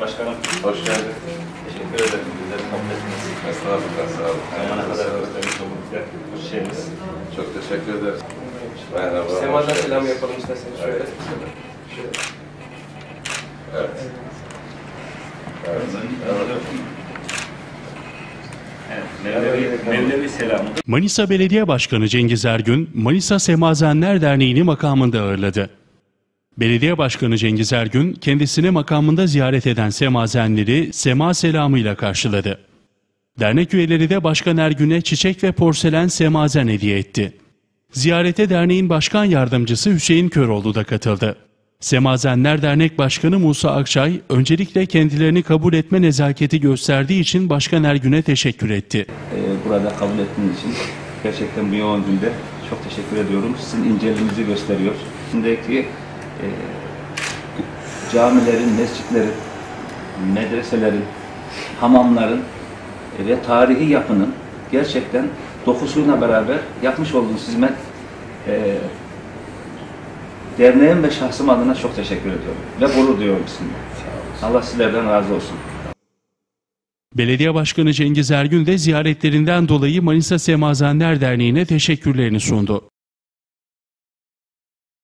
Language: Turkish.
Başkanım. Hoş geldin. Teşekkür ederim. Bizleri kabul ettiniz. Estağfurullah, sağ olun. Zamana kadar göstermiş olduk bu şeyimiz. Çok teşekkür ederiz. Merhaba. Semadan selam yapalım isterseniz şöyle. Evet. Şöyle. Evet. Evet. evet. Evet, Mevlevi, Mevlevi selamı. Manisa Belediye Başkanı Cengiz Ergün, Manisa Semazenler Derneği'ni makamında ağırladı. Belediye Başkanı Cengiz Ergün, kendisini makamında ziyaret eden semazenleri sema selamıyla karşıladı. Dernek üyeleri de Başkan Ergün'e çiçek ve porselen semazen hediye etti. Ziyarete derneğin başkan yardımcısı Hüseyin Köroğlu da katıldı. Semazenler Dernek Başkanı Musa Akçay, öncelikle kendilerini kabul etme nezaketi gösterdiği için Başkan Ergün'e teşekkür etti. e, burada kabul ettiğiniz için gerçekten bu yoğun günde çok teşekkür ediyorum. Sizin inceliğinizi gösteriyor. Şimdiki e, camilerin, mescitlerin, medreselerin, hamamların e, ve tarihi yapının gerçekten dokusuyla beraber yapmış olduğunuz hizmet e, derneğim ve şahsım adına çok teşekkür ediyorum. Ve gurur duyuyorum sizinle. Allah sizlerden razı olsun. Belediye Başkanı Cengiz Ergün de ziyaretlerinden dolayı Manisa Semazenler Derneği'ne teşekkürlerini sundu.